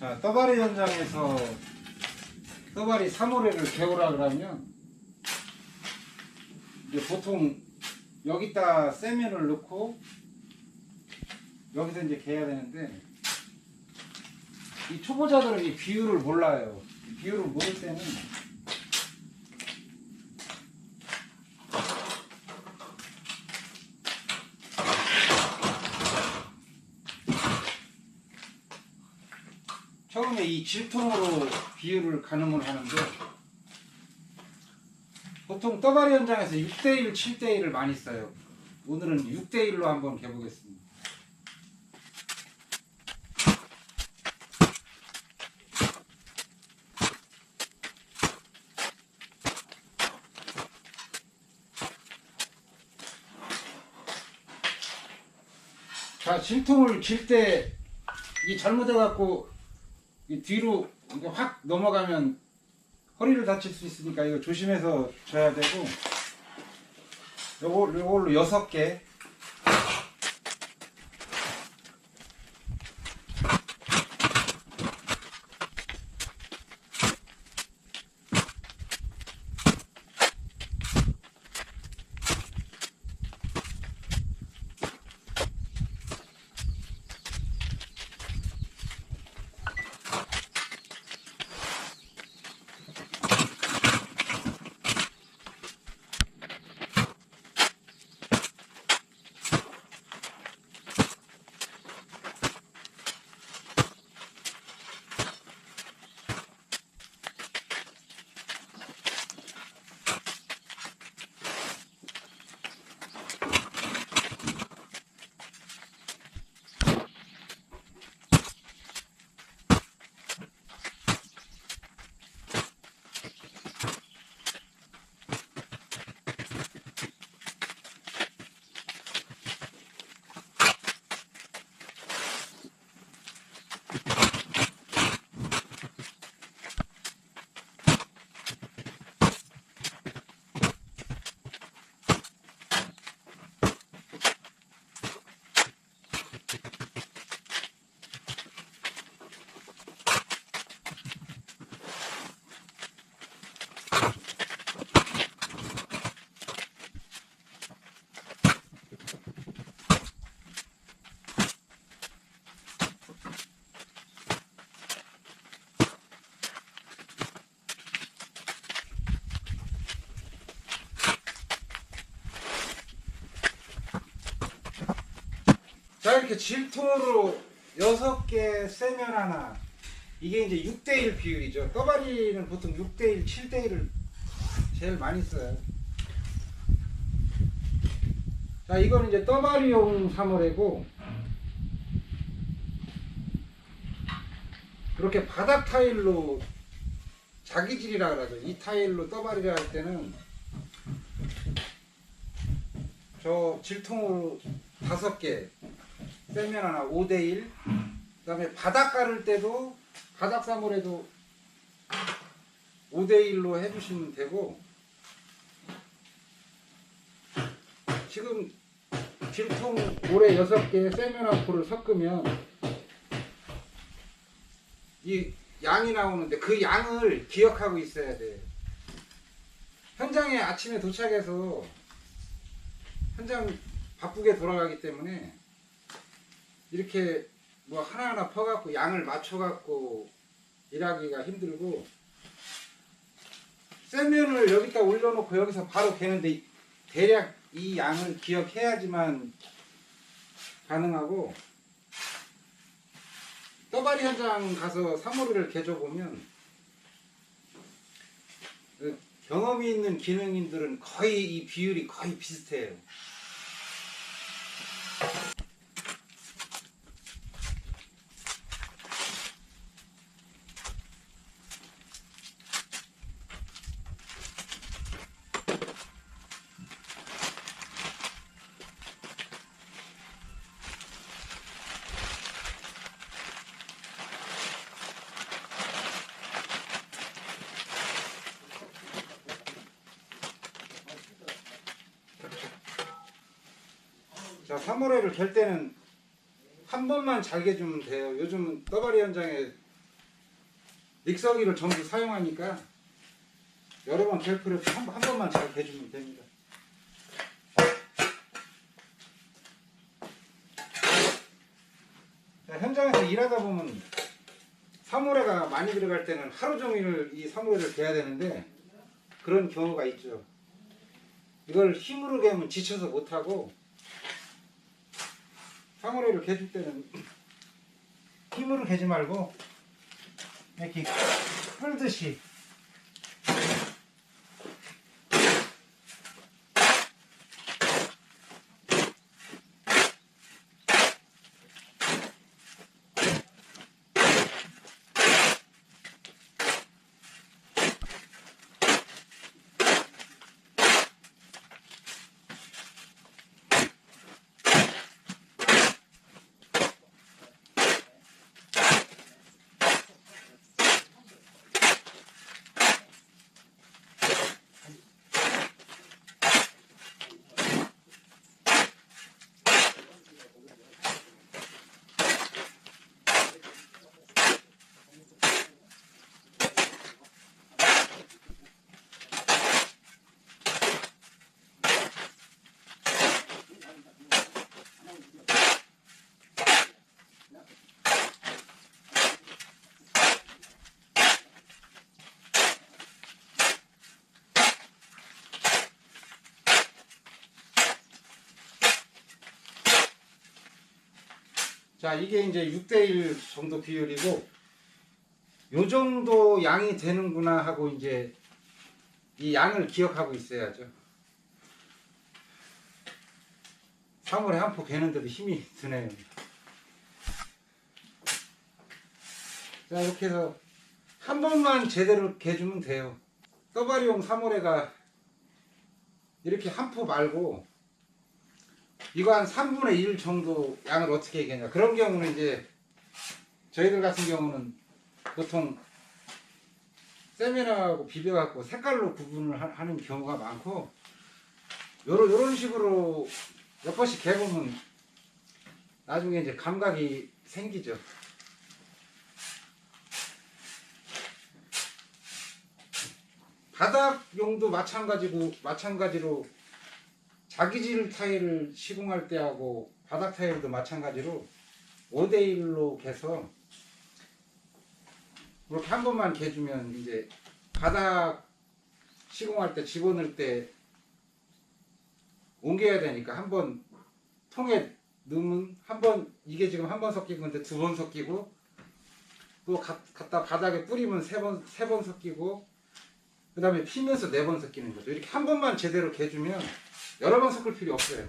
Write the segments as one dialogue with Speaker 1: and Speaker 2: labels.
Speaker 1: 자, 떠바리 현장에서 떠바리 3호래를 개오라 그러면 이제 보통 여기다 세면을 넣고 여기서 이제 개야 되는데 이 초보자들은 이 비율을 몰라요. 이 비율을 모를 때는 이 질통으로 비율을 가늠을 하는데 보통 떠바리 현장에서 6대1, 7대1을 많이 써요. 오늘은 6대1로 한번 개보겠습니다. 자, 질통을 질 때 이 잘못해갖고 이 뒤로 이게 확 넘어가면 허리를 다칠 수 있으니까 이거 조심해서 져야 되고 요걸로 여섯 개 자 이렇게 질통으로 여섯 개 세면 하나. 이게 이제 6대1 비율이죠. 떠바리는 보통 6대1, 7대1을 제일 많이 써요. 자 이거는 이제 떠바리용 사물이고 그렇게 바닥 타일로 자기질이라 그러죠. 이 타일로 떠바리를 할 때는 저 질통으로 다섯 개 세면 하나 5대1 그 다음에 바닥 깔을 때도 바닥 사물에도 5대1로 해주시면 되고 지금 질통 모래 6개 세면 앞으로 섞으면 이 양이 나오는데 그 양을 기억하고 있어야 돼. 현장에 아침에 도착해서 현장 바쁘게 돌아가기 때문에 이렇게 뭐 하나하나 퍼갖고 양을 맞춰갖고 일하기가 힘들고 세면을 여기다 올려놓고 여기서 바로 개는데 대략 이 양을 기억해야지만 가능하고 떠바리 현장 가서 사물을 개줘보면 그 경험이 있는 기능인들은 거의 이 비율이 거의 비슷해요. 자, 사물회를 갤 때는 한 번만 잘 개주면 돼요. 요즘은 떠바리 현장에 믹서기를 전부 사용하니까 여러 번갤 필요 없이 한, 한 번만 잘 개주면 됩니다. 자, 현장에서 일하다 보면 사물회가 많이 들어갈 때는 하루 종일 이 사물회를 개야 되는데 그런 경우가 있죠. 이걸 힘으로 개면 지쳐서 못하고 사물회를 개줄 때는 힘으로 개지 말고 이렇게 끌듯이 자 이게 이제 6대1 정도 비율이고 요 정도 양이 되는구나 하고 이제 이 양을 기억하고 있어야죠. 3월에 한 포 개는데도 힘이 드네요. 자 이렇게 해서 한 번만 제대로 개주면 돼요. 떠바리용 3월에가 이렇게 한 포 말고 이거 한 3분의 1 정도 양을 어떻게 얘기하냐. 그런 경우는 이제 저희들 같은 경우는 보통 세미나하고 비벼갖고 색깔로 구분을 하- 하는 경우가 많고 요런, 요런 식으로 몇 번씩 개보면 나중에 이제 감각이 생기죠. 바닥용도 마찬가지고 마찬가지로 자기질 타일을 시공할 때하고 바닥 타일도 마찬가지로 5대1로 개서 이렇게 한 번만 개주면 이제 바닥 시공할 때 집어넣을 때 옮겨야 되니까 한 번 통에 넣으면 한 번 이게 지금 한 번 섞인 건데 두 번 섞이고 또 가- 갖다 바닥에 뿌리면 세 번 세 번 섞이고 그 다음에 피면서 네 번 섞이는 거죠. 이렇게 한 번만 제대로 개주면 여러 번 섞을 필요 없어요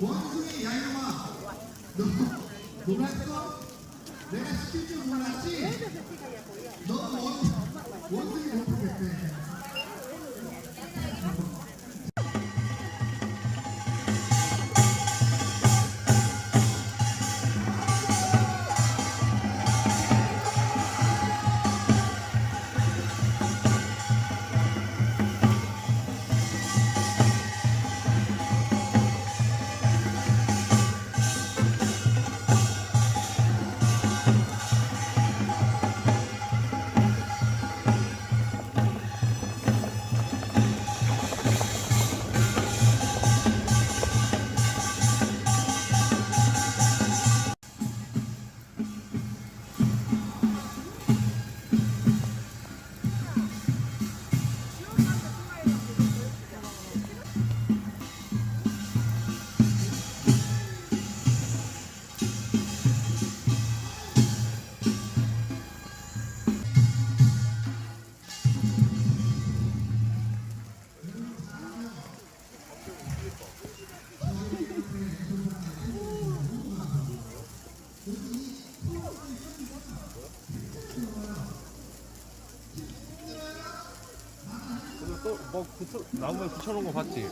Speaker 2: 원숭이 양념아 너 놀랐어? 내가 시킬 줄 몰랐지? 너 원, 원숭이 못하겠대
Speaker 1: 뭐 그, 붙여, 나무에 붙여놓은 거 봤지?